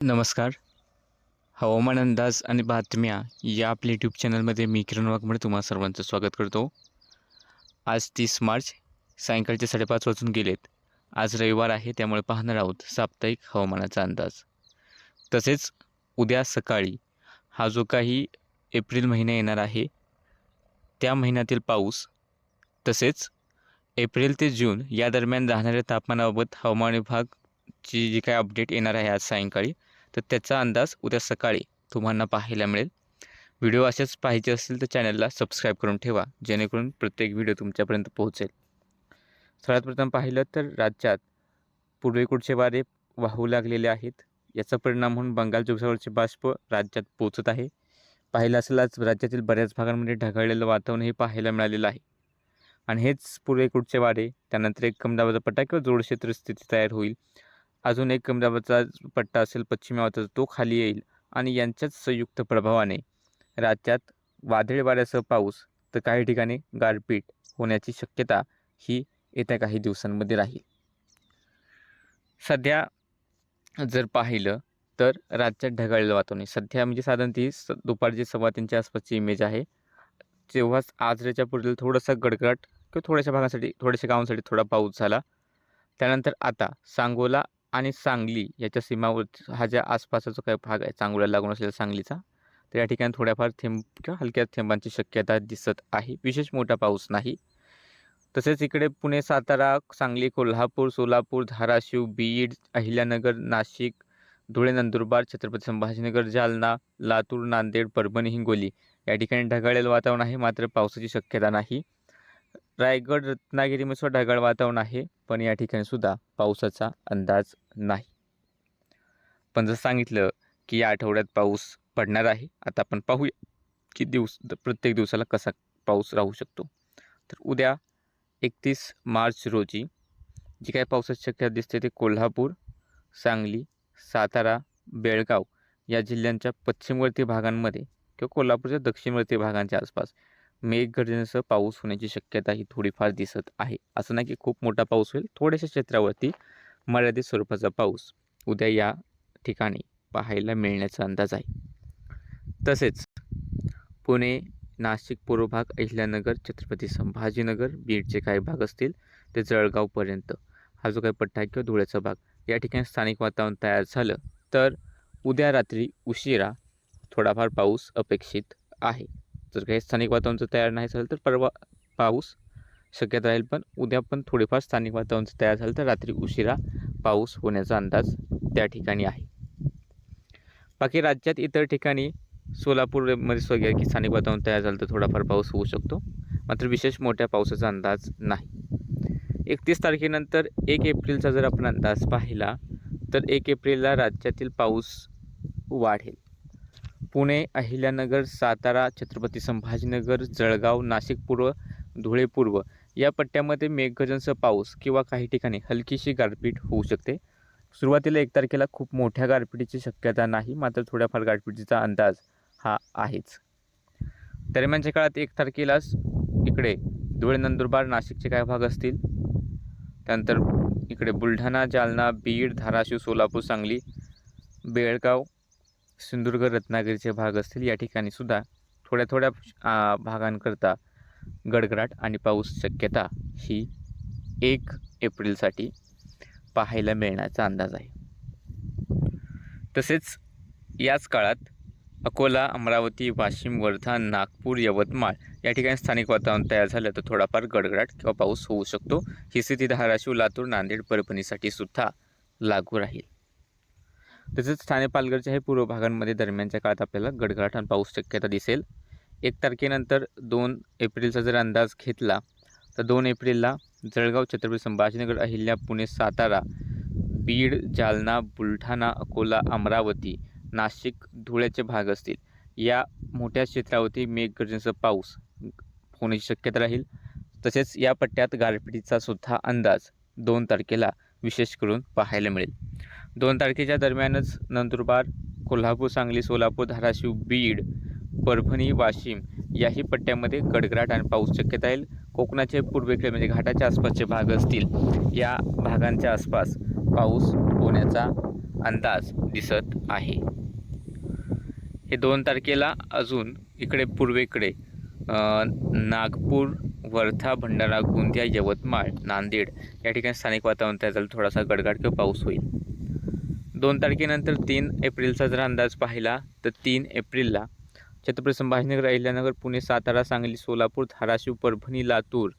नमस्कार. हवामान अंदाज आणि बातम्या या आपल्या यूट्यूब चॅनलमध्ये मी किरण वाघमडे तुम्हा सर्वांचं स्वागत करतो. आज तीस मार्च सायंकाळचे साडेपाच वाजून गेलेत. आज रविवार आहे त्यामुळे पाहणार आहोत साप्ताहिक हवामानाचा अंदाज. तसेच उद्या सकाळी हा जो काही एप्रिल महिना येणार आहे त्या महिन्यातील पाऊस तसेच एप्रिल ते जून या दरम्यान राहणाऱ्या तापमानाबाबत हवामान विभागची जी काही अपडेट येणार आहे आज सायंकाळी तर त्याचा अंदाज उद्या सकाळी तुम्हाला पाहायला मिळेल. व्हिडिओ असेच पाहिजे असतील तर चॅनलला सबस्क्राईब करून ठेवा जेणेकरून प्रत्येक व्हिडिओ तुमच्यापर्यंत पोहोचेल. सर्वात प्रथम पाहिलं तर राज्यात पूर्वेकडचे वारे वाहू लागलेले आहेत? याचा परिणाम म्हणून बंगालच्या उपसागरचे बाष्प राज्यात पोचत आहे. पाहिलं असेल आज राज्यातील बऱ्याच भागांमध्ये ढगाळलेलं वातावरण हे पाहायला मिळालेलं आहे. आणि हेच पूर्वेकडचे वारे? त्यानंतर एक कमदाबाचा पट्टा किंवा जोड क्षेत्र स्थिती तयार होईल. अजून एक कमी दाबाचा पट्टा असेल पश्चिमी तो खाली येईल आणि यांच्याच संयुक्त प्रभावाने राज्यात वादळी वाऱ्यासह पाऊस तर काही ठिकाणी गारपीट होण्याची शक्यता ही येत्या काही दिवसांमध्ये राहील. सध्या जर पाहिलं तर राज्यात ढगाळलेलं वातावरण सध्या म्हणजे साधारण ती स दुपारची सव्वा तीनच्या आसपासची इमेज आहे जेव्हाच आजऱ्याच्या पुढील थोडासा गडगडाट किंवा थोड्याशा भागासाठी थोड्याशा गावांसाठी थोडा पाऊस झाला. त्यानंतर आता सांगोला आणि सांगली याच्या सीमावर हा ज्या आसपासचा जो काही भाग आहे चांगोला लागून असलेला सांगलीचा तर या ठिकाणी थोड्याफार थेंब किंवा हलक्या थेंबांची शक्यता दिसत आहे. विशेष मोठा पाऊस नाही. तसेच इकडे पुणे सातारा सांगली कोल्हापूर सोलापूर धाराशिव बीड अहिल्यानगर नाशिक धुळे नंदुरबार छत्रपती संभाजीनगर जालना लातूर नांदेड परभणी हिंगोली या ठिकाणी ढगाळलेलं वातावरण आहे. मात्र पावसाची शक्यता नाही. रायगड रत्नागिरीमध्ये सुद्धा ढगाळ वातावरण आहे पण या ठिकाणी सुद्धा पावसाचा अंदाज नाही. पण जसं सांगितलं की या आठवड्यात पाऊस पडणार आहे आता आपण पाहूया की दिवस प्रत्येक दिवसाला कसा पाऊस राहू शकतो. तर उद्या एकतीस मार्च रोजी जी काही पावसाची शक्यता दिसते ते कोल्हापूर सांगली सातारा बेळगाव या जिल्ह्यांच्या पश्चिमवर्ती भागांमध्ये किंवा कोल्हापूरच्या दक्षिणवर्ती भागांच्या आसपास मेघगर्जनेसह पाऊस होण्याची शक्यता ही थोडीफार दिसत आहे. असं नाही की खूप मोठा पाऊस होईल थोड्याशा क्षेत्रावरती मर्यादित स्वरूपाचा पाऊस उद्या या ठिकाणी पाहायला मिळण्याचा अंदाज आहे. तसेच पुणे नाशिक पूर्व भाग अहिल्यानगर छत्रपती संभाजीनगर बीडचे काही भाग असतील ते जळगावपर्यंत हा जो काही पट्टा किंवा धुळ्याचा भाग या ठिकाणी स्थानिक वातावरण तयार झालं तर उद्या रात्री उशिरा थोडाफार पाऊस अपेक्षित आहे. जर काही स्थानिक वातावरण तयार नाही झालं तर परवा पाऊस शक्यता राहील पण उद्या पण थोडेफार स्थानिक वातावरण तयार झालं तर रात्री उशिरा पाऊस होण्याचा अंदाज त्या ठिकाणी आहे. बाकी राज्यात इतर ठिकाणी सोलापूरमध्ये वगैरे की स्थानिक वातावरण तयार झालं तर थोडाफार पाऊस होऊ शकतो मात्र विशेष मोठ्या पावसाचा अंदाज नाही. एकतीस तारखेनंतर एक एप्रिलचा जर आपण अंदाज पाहिला तर एक एप्रिलला राज्यातील पाऊस वाढेल. पुणे अहिल्यानगर सातारा छत्रपती संभाजीनगर जळगाव नाशिक पूर्व धुळे पूर्व. या पट्ट्यामध्ये मेघगर्जनसह पाऊस किंवा काही ठिकाणी हलकीशी गारपीट होऊ शकते. सुरुवातीला एक तारखेला खूप मोठ्या गारपिटीची शक्यता नाही मात्र थोड्याफार गारपिटीचा अंदाज हा आहेच. दरम्यानच्या काळात एक तारखेलाच इकडे धुळे नंदुरबार नाशिकचे काही भाग असतील. त्यानंतर इकडे बुलढाणा जालना बीड धाराशिव सोलापूर सांगली बेळगाव सिंधुदुर्ग रत्नागिरीचे भाग असतील या ठिकाणी सुद्धा थोड्या थोड्या भागांकरता गडगडाट आणि पाऊस शक्यता ही एक एप्रिलसाठी पाहायला मिळण्याचा अंदाज आहे. तसेच याच काळात अकोला अमरावती वाशिम वर्धा नागपूर यवतमाळ या ठिकाणी स्थानिक वातावरण तयार झालं तर थोडाफार गडगडाट किंवा पाऊस होऊ शकतो. ही स्थिती धाराशिव लातूर नांदेड परभणीसाठी सुद्धा लागू राहील. तसेच ठाणे पालघरच्या हे पूर्व भागांमध्ये दरम्यानच्या काळात आपल्याला गडगडाट आणि पाऊस शक्यता दिसेल. एक तारखेनंतर दोन एप्रिलचा जर अंदाज घेतला तर दोन एप्रिलला जळगाव छत्रपती संभाजीनगर अहिल्या पुणे सातारा बीड जालना बुलढाणा अकोला अमरावती नाशिक धुळ्याचे भाग असतील. या मोठ्या क्षेत्रावरती मेघगर्जनेचा पाऊस होण्याची शक्यता राहील. तसेच या पट्ट्यात गारपिटीचा सुद्धा अंदाज दोन तारखेला विशेष करून पाहायला मिळेल. दोन तारखेच्या दरम्यानच नंदुरबार कोल्हापूर सांगली सोलापूर धाराशिव बीड परभणी वाशिम याही पट्ट्यामध्ये गडगडाट आणि पाऊस शक्यता येईल. कोकणाचे पूर्वेकडे म्हणजे घाटाच्या आसपासचे भाग असतील. या भागांच्या आसपास पाऊस होण्याचा अंदाज दिसत आहे. हे दोन तारखेला अजून इकडे पूर्वेकडे नागपूर वर्धा भंडारा गोंदिया यवतमाळ नांदेड या ठिकाणी स्थानिक वातावरण त्याचा थोडासा गडगड किंवा पाऊस होईल. दोन तारखेनंतर तीन एप्रिलचा जर अंदाज पाहिला तर तीन एप्रिलला छत्रपती संभाजीनगर अहिल्यानगर पुणे सातारा सांगली सोलापूर धाराशिव परभणी लातूर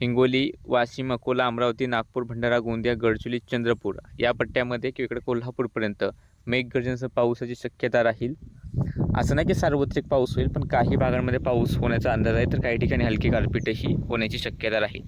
हिंगोली वाशिम अकोला अमरावती नागपूर भंडारा गोंदिया गडचिरोली चंद्रपूर या पट्ट्यामध्ये किंवा इकडे कोल्हापूरपर्यंत मेघगर्जनसह पावसाची शक्यता राहील. असं नाही की सार्वत्रिक पाऊस होईल पण काही भागांमध्ये पाऊस होण्याचा अंदाज आहे तर काही ठिकाणी हलकी गारपीटही होण्याची शक्यता राहील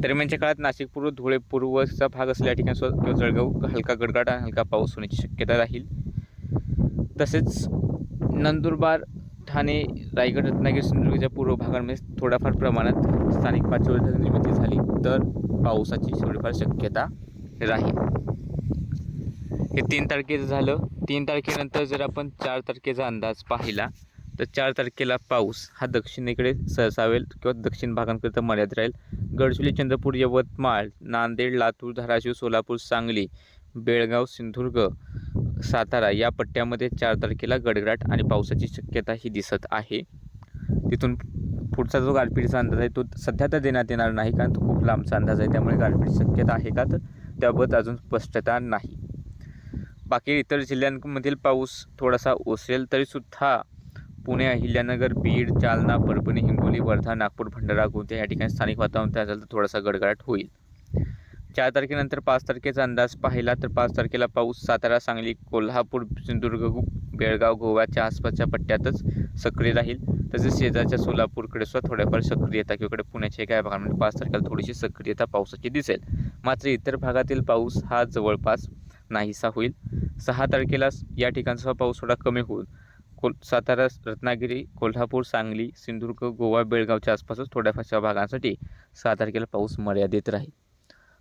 दरम्यानच्या काळात नाशिक पूर्व धुळे पूर्वचा भाग असलेल्या ठिकाणी किंवा जळगाव हलका गडगडाट आणि हलका पाऊस होण्याची शक्यता राहील. तसेच नंदुरबार ठाणे रायगड रत्नागिरी सिंधुदुर्गच्या पूर्व भागांमध्ये थोड्याफार प्रमाणात स्थानिक पातळीवर जर निर्मिती झाली तर पावसाची थोडीफार शक्यता राहील. हे तीन तारखेचं झालं. तीन तारखेनंतर जर आपण चार तारखेचा अंदाज पाहिला तर चार तारखेला पाऊस हा दक्षिणेकडे सरसावेल किंवा दक्षिण भागांकरिता मर्यादित राहील. गडचिरोली चंद्रपूर यवतमाळ नांदेड लातूर धाराशिव सोलापूर सांगली बेळगाव सिंधुदुर्ग सातारा या पट्ट्यामध्ये चार तारखेला गडगडाट आणि पावसाची शक्यता ही दिसत आहे. तिथून पुढचा जो गारपीटचा अंदाज आहे तो सध्या तर देण्यात येणार नाही कारण तो खूप लांबचा अंदाज आहे. त्यामुळे गारपीट शक्यता आहे का? तर त्याबाबत अजून स्पष्टता नाही. बाकी इतर जिल्ह्यांमधील पाऊस थोडासा ओसेल तरीसुद्धा पुणे अहिल्यानगर बीड जालना परभणी हिंगोली वर्धा नागपूर भंडारा गोंदिया या ठिकाणी स्थानिक वातावरण तयार झालं तर थोडासा गडगडाट होईल. चार तारखेनंतर पाच तारखेचा अंदाज पाहिला तर पाच तारखेला पाऊस सातारा सांगली कोल्हापूर सिंधुदुर्ग बेळगाव गोव्याच्या आसपासच्या पट्ट्यातच सक्रिय राहील. तसेच शेजारच्या सोलापूरकडे सुद्धा थोड्याफार सक्रियता किंवा पुण्याच्या एका भागामध्ये पाच तारखेला थोडीशी सक्रियता पावसाची दिसेल. मात्र इतर भागातील पाऊस हा जवळपास नाहीसा होईल. सहा तारखेला या ठिकाणचा पाऊस थोडा कमी होईल. कोल सातारा रत्नागिरी कोल्हापूर सांगली सिंधुदुर्ग गोवा बेळगावच्या आसपासच थोड्याफारशा भागांसाठी सहा तारखेला पाऊस मर्यादित राहील.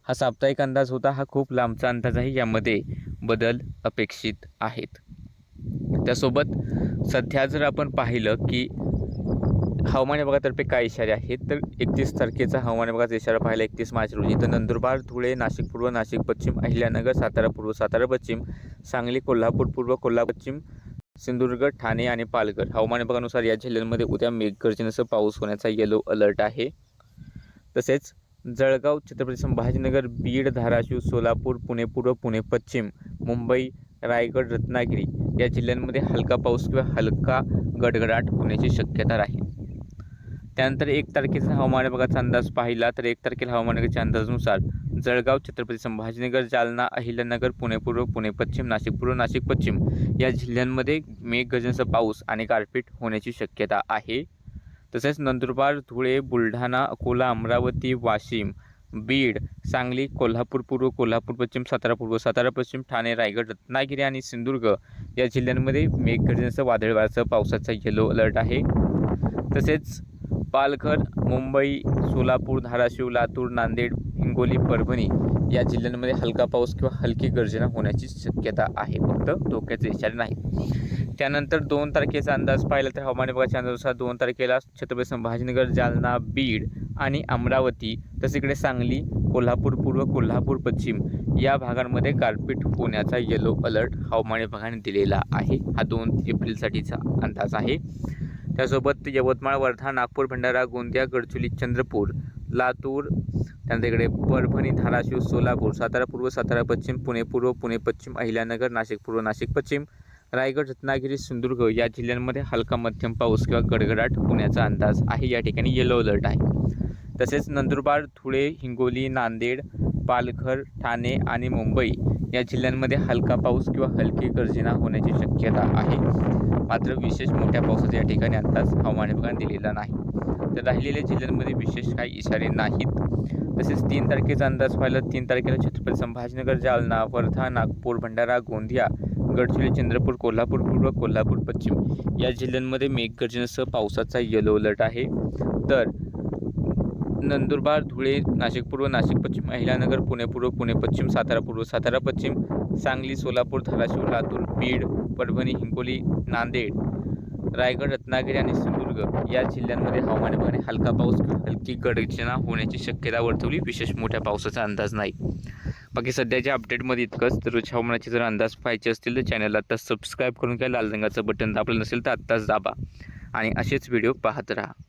हा साप्ताहिक अंदाज होता हा खूप लांबचा अंदाज आहे यामध्ये बदल अपेक्षित आहेत. त्यासोबत सध्या जर आपण पाहिलं की हवामान विभागातर्फे काय इशारे आहेत. तर एकतीस तारखेचा हवामान विभागाचा इशारा पाहिला एकतीस मार्च रोजी. तर नंदुरबार धुळे नाशिक पूर्व नाशिक पश्चिम अहिल्यानगर सातारा पूर्व सातारा पश्चिम सांगली कोल्हापूर पूर्व कोल्हापूर पश्चिम सिंधुदुर्ग ठाणे आणि पालघर. हवामान विभागानुसार या जिल्ह्यांमध्ये उद्या मेघगर्जनेसह पाऊस होण्याचा येलो अलर्ट आहे. तसेच जळगाव छत्रपती संभाजीनगर बीड धाराशिव सोलापूर पुणे पूर्व पुणे पश्चिम मुंबई रायगड रत्नागिरी या जिल्ह्यांमध्ये हलका पाऊस किंवा हलका गडगडाट होण्याची शक्यता राहील. त्यानंतर एक तारखेचा हवामान विभागाचा अंदाज पाहिला तर एक तारखेला हवामान विभागाच्या अंदाजानुसार जळगाव छत्रपती संभाजीनगर जालना अहिल्यानगर पुणे पूर्व पुणे पश्चिम नाशिक पूर्व नाशिक पश्चिम या जिल्ह्यांमध्ये मेघगर्जनेचा पाऊस आणि गारपीट होण्याची शक्यता आहे. तसेच नंदुरबार धुळे बुलढाणा अकोला अमरावती वाशिम बीड सांगली कोल्हापूर पूर्व कोल्हापूर पश्चिम सातारा पूर्व सातारा पश्चिम ठाणे रायगड रत्नागिरी आणि सिंधुदुर्ग या जिल्ह्यांमध्ये मेघगर्जनेसह वादळ पावसाचा येलो अलर्ट आहे. तसेच पालघर मुंबई सोलापूर धाराशिव लातूर नांदेड हिंगोली परभणी या जिल्ह्यांमध्ये हलका पाऊस किंवा हलकी गर्जना होण्याची शक्यता आहे. फक्त धोक्याचे इशारे नाही. त्यानंतर दोन तारखेचा अंदाज पाहिला तर हवामान विभागाच्या अंदाजानुसार दोन तारखेला छत्रपती संभाजीनगर जालना बीड आणि अमरावती तसेच इकडे सांगली कोल्हापूर पूर्व कोल्हापूर पश्चिम या भागांमध्ये गारपीट होण्याचा येलो अलर्ट हवामान विभागाने दिलेला आहे. हा दोन एप्रिलसाठीचा अंदाज आहे. त्यासोबत यवतमाळ वर्धा नागपूर भंडारा गोंदिया गडचिरोली चंद्रपूर लातूर त्यानंतर इकडे परभणी धाराशिव सोलापूर सातारा पूर्व सातारा पश्चिम पुणे पूर्व पुणे पश्चिम अहिल्यानगर नाशिक पूर्व नाशिक पश्चिम रायगड रत्नागिरी सिंधुदुर्ग या जिल्ह्यांमध्ये हलका मध्यम पाऊस किंवा गडगडाट होण्याचा अंदाज आहे. या ठिकाणी येलो अलर्ट आहे. तसेच नंदुरबार धुळे हिंगोली नांदेड पालघर ठाणे आणि मुंबई या जिल्ह्यांमध्ये हलका पाऊस किंवा हलकी गर्जना होण्याची शक्यता आहे. मात्र विशेष मोठ्या पावसाचा या ठिकाणी आत्ताच हवामान विभागाने दिलेला नाही. तर राहिलेल्या जिल्ह्यांमध्ये विशेष काही इशारे नाहीत. तसेच तीन तारखेचा अंदाज पाहिला तीन तारखेला छत्रपती संभाजीनगर जालना वर्धा नागपूर भंडारा गोंदिया गडचिरोली चंद्रपूर कोल्हापूर पूर्व कोल्हापूर पश्चिम या जिल्ह्यांमध्ये मेघगर्जनेसह पावसाचा येलो अलर्ट आहे. तर नंदुरबार धुळे नाशिक पूर्व नाशिक पश्चिम अहिल्यानगर पुणे पूर्व पुणे पश्चिम सातारा पूर्व सातारा पश्चिम सांगली सोलापूर धाराशिव लातूर बीड परभणी हिंगोली नांदेड रायगड रत्नागिरी आणि सिंधुदुर्ग या जिल्ह्यांमध्ये हवामान हलका पाऊस हलकी गडगर्जना होण्याची शक्यता वर्तवली. विशेष मोठ्या पावसाचा अंदाज नाही. बाकी सध्याच्या अपडेटमध्ये इतकंच. तर हवामानाचे जर अंदाज पाहायचे असतील तर चॅनलला आत्ताच सबस्क्राईब करून घ्या. लाल रंगाचं बटन दाबलं नसेल तर आत्ताच दाबा. आणि असेच व्हिडिओ पाहत राहा.